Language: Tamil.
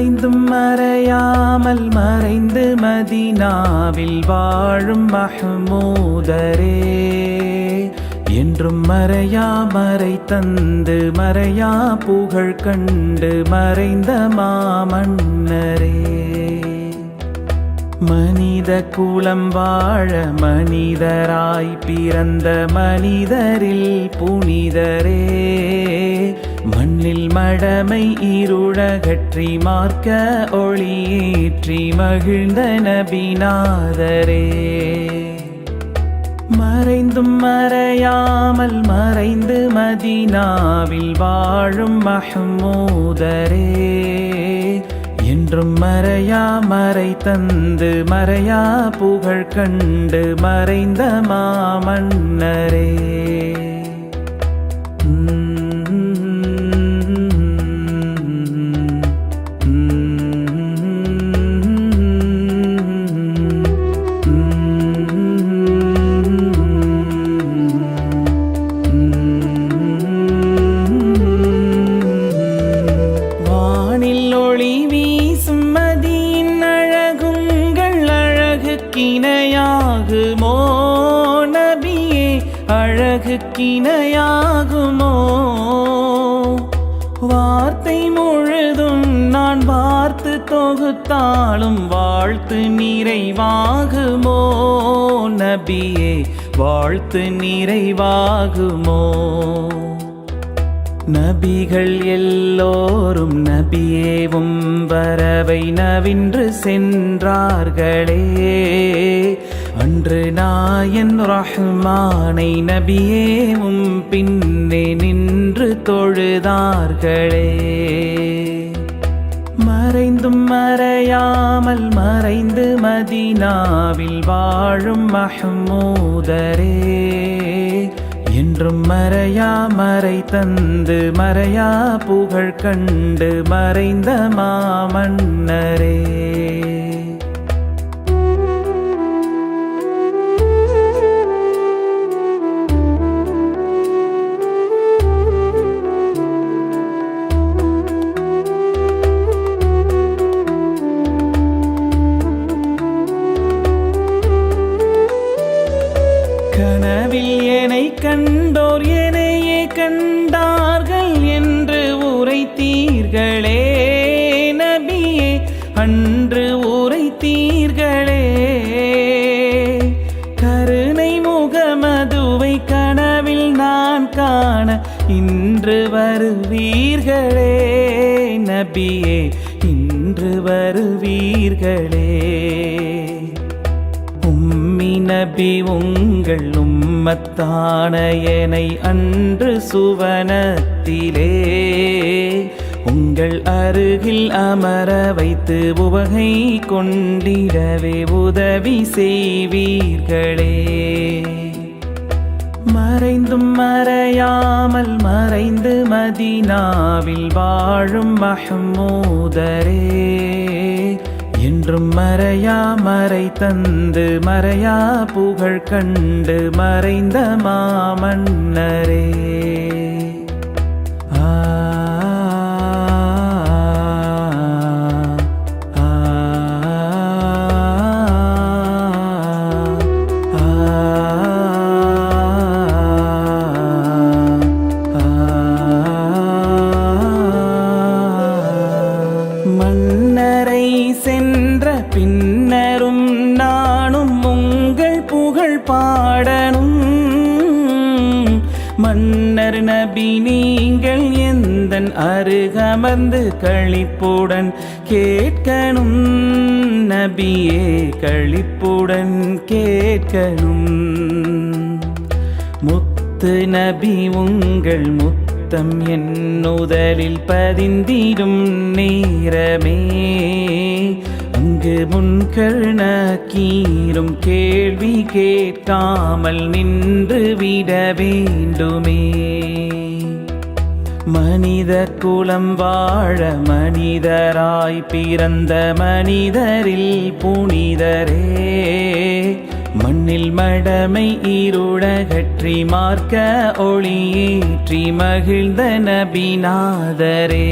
மறைந்தும் மறையாமல் மறைந்து மதினாவில் வாழும் மஹமூதரே. என்றும் மறையா மறை தந்து மறையா புகழ் கண்டு மறைந்த மாமன்னரே. மனித குலம் வாழ மனிதராய் பிறந்த மனிதரில் புனிதரே. மண்ணில் மடமை இருளகற்றி மார்க்க ஒளியேற்றி மகிழ்ந்த நபிநாதரே. மறைந்தும் மறையாமல் மறைந்து மதினாவில் வாழும் மஹமூதரே. என்றும் மறையா மறை தந்து மறையா புகழ் கண்டு மறைந்த மாமன்னரே. அழகு கிணையாகுமோ வார்த்தை முழுதும் நான் பார்த்து தொகுத்தாலும் வாழ்த்து நிறைவாகுமோ? நபியே வாழ்த்து நிறைவாகுமோ? நபிகள் எல்லோரும் நபியேவும் வரவை நவின்று சென்றார்களே. அன்று நாயன் ரஹ்மானை நபியேவும் பின்னே நின்று தொழுதார்களே. மறைந்தும் மறையாமல் மறைந்து மதினாவில் வாழும் மஹமூதரே என்றும் மறையா மறை தந்து மறையா புகழ் கண்டு மறைந்த மாமன்னரே. கண்டார்கள் என்று உரைத்தீர்களே நபியே அன்று உரைத்தீர்களே. கருணை முகமதுவை கனவில் நான் காண இன்று வருவீர்களே நபியே இன்று வருவீர்களே. நபி உங்கள் உம்மத்தான எனை அன்று சுவனத்திலே உங்கள் அருகில் அமர வைத்து உவகை கொண்டிடவே உதவி செய்வீர்களே. மறைந்தும் மறையாமல் மறைந்து மதினாவில் வாழும் மஹமூதரே. என்றும் மறையா மறை தந்து மறையா புகழ் கண்டு மறைந்த மாமன்னரே. பாடணும். மன்னர் நபி நீங்கள் எந்த அருகமர்ந்து கழிப்புடன் கேட்கணும். நபியே கழிப்புடன் கேட்கணும். முத்து நபி உங்கள் முத்தம் என் முதலில் பதிந்திடும் நேரமே. இங்கு முன்கர்ண கீரும் கேள்வி கேட்காமல் நின்று விட வேண்டுமே. மனித குலம் வாழ மனிதராய் பிறந்த மனிதரில் புனிதரே. மண்ணில் மடமை இருளகற்றி மார்க்க ஒளியேற்றி மகிழ்ந்த நபிநாதரே.